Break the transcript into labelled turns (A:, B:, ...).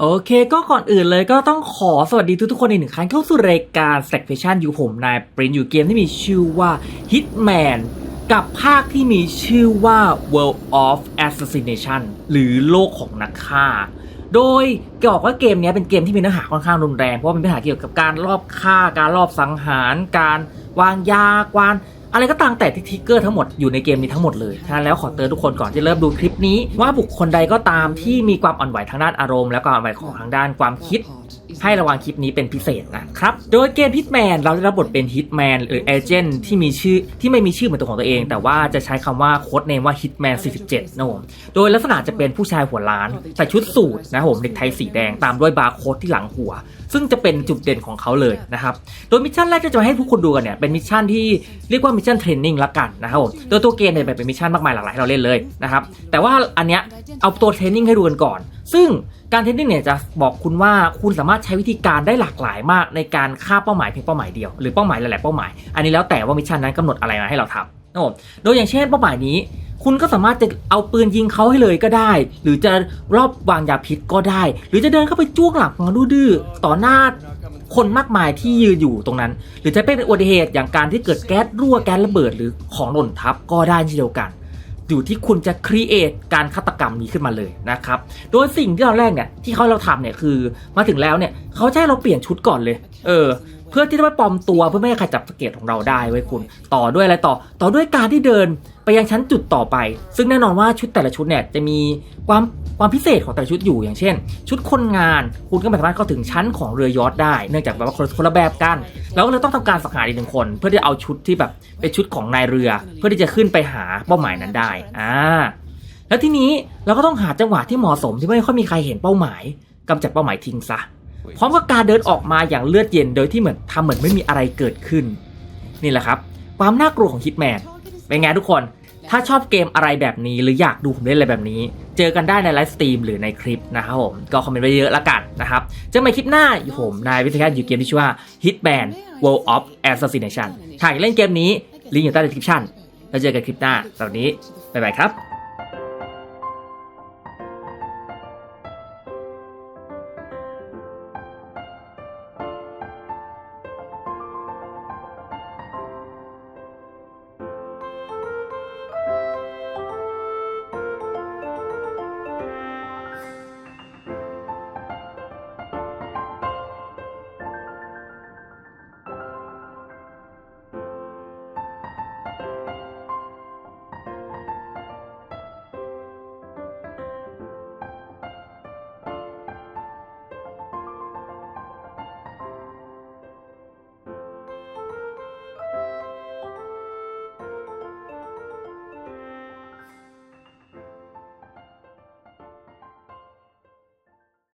A: โอเคก็ก่อนอื่นเลยก็ต้องขอสวัสดีทุกๆคนอีกหนึ่งครั้งเข้าสู่รายการ Stack Passion อยู่ผมนายปรินอยู่เกมที่มีชื่อว่า Hitman กับภาคที่มีชื่อว่า World of Assassination หรือโลกของนักฆ่า โดยบอกว่าเกมเนี้ยเป็นเกมที่มีเนื้อหาค่อนข้างรุนแรง เพราะว่าเป็นเนื้อหาเกี่ยวกับการลอบฆ่า การลอบสังหาร การวางยากวาน อะไรก็ตามแต่ที่ทริกเกอร์ทั้งหมดอยู่ในเกมนี้ทั้งหมดเลยฉะนั้นแล้วขอเตือนทุกคนก่อนที่เริ่มดูคลิปนี้ ว่าบุคคลใดก็ตามที่มีความอ่อนไหวทางด้านอารมณ์และความอ่อนไหวของทางด้านความคิดให้ระวังคลิปนี้เป็นพิเศษนะครับ โดยเกม Hitman เราได้รับบทเป็น Hitman หรือเอเจนต์ที่มีชื่อที่ไม่มีชื่อเหมือนตัวของตัวเอง แต่ว่าจะใช้คำว่าโค้ดเนมว่า Hitman 47นะผมโดยลักษณะจะเป็นผู้ชายหัวล้านใส่ชุดสูทนะครับผมเด็กไทยสีแดงตามด้วยบาร์โค้ดที่หลังหัว ซึ่งจะเป็นจุดเด่นของเขาเลยนะครับโดยมิชชั่นแรกที่จะมาให้ทุกคนดูกันเนี่ยเป็นมิชชั่นที่เรียกว่ามิชชั่นเทรนนิ่งละกันนะครับผมโดยตัวเกมเนี่ยแบ่งเป็นมิชชั่นมากมายหลากหลายให้เราเล่นเลยนะครับแต่ว่าอันเนี้ยเอาตัวเทรนนิ่งให้ดูกันก่อน ซึ่งการเทรนนิ่งเนี่ยจะบอกคุณว่าคุณสามารถใช้วิธีการได้หลากหลายมากในการฆ่าเป้าหมายเพียงเป้าหมายเดียวหรือเป้าหมายหลายๆเป้าหมาย อันนี้แล้วแต่ว่ามิชชั่นนั้นกำหนดอะไรมาให้เราทำนะครับผมโดยอย่างเช่นเป้าหมายนี้ คุณก็สามารถจะเอาปืนยิงเขาให้เลยก็ได้ หรือจะรอบวางยาพิษก็ได้ หรือจะเดินเข้าไปจ้วงหลังมาดื้อต่อหน้าคนมากมายที่ยืนอยู่ตรงนั้น หรือจะเป็นอุบัติเหตุอย่างการที่เกิดแก๊สรั่วแก๊สระเบิดหรือของหล่นทับก็ได้เช่นเดียวกัน อยู่ที่คุณจะครีเอทการฆาตกรรมนี้ขึ้นมาเลยนะครับ โดยสิ่งที่เราแรกเนี่ยที่เขาเราทำเนี่ยคือ มาถึงแล้วเนี่ยเขาจะให้เราเปลี่ยนชุดก่อนเลย เออ พื่อที่จะไม่ปลอมตัวเพื่อไม่ให้ใครจับสเกตของเราได้ไว้ยคุณ ต่อด้วยอะไรต่อ ต่อด้วยการที่เดินไปยังชั้นจุดต่อไป ซึ่งแน่นอนว่าชุดแต่ละชุดเนี่ยจะมีความความพิเศษของแต่ละชุดอยู่อย่างเช่น ชุดคนงานคุณก็ไม่สามารถเข้าถึงชั้นของเรือยอทได้ เนื่องจากแบบว่าคนละแบบกันเราก็เลยต้องทำการสังหารอีกหนึ่งคน เพื่อที่จะเอาชุดที่แบบเป็นชุดของนายเรือ เพื่อที่จะขึ้นไปหาเป้าหมายนั้นได้อ่าแล้วทีนี้เราก็ต้องหาจังหวะที่เหมาะสมที่ไม่ค่อยมีใครเห็นเป้าหมายกำจัดเป้าหมายทิ้งซะ พร้อมกับการเดินออกมาอย่างเลือดเย็นโดยที่เหมือนทำเหมือนไม่มีอะไรเกิดขึ้น นี่แหละครับ ความน่ากลัวของฮิตแมนเป็นไงทุกคน ถ้าชอบเกมอะไรแบบนี้ หรืออยากดูผมเล่นอะไรแบบนี้ เจอกันได้ในไลฟ์สตรีมหรือในคลิปนะครับผม ก็คอมเมนต์ไว้เยอะละกันนะครับ เจอกันใหม่คลิปหน้าผมนายวิทยาอยู่เกมที่ชื่อว่า Hitman World of Assassination ถ้าอยากเล่นเกมนี้ลิงก์อยู่ใต้ description แล้วเจอกันคลิปหน้าสำหรับวันนี้บ๊ายบายครับ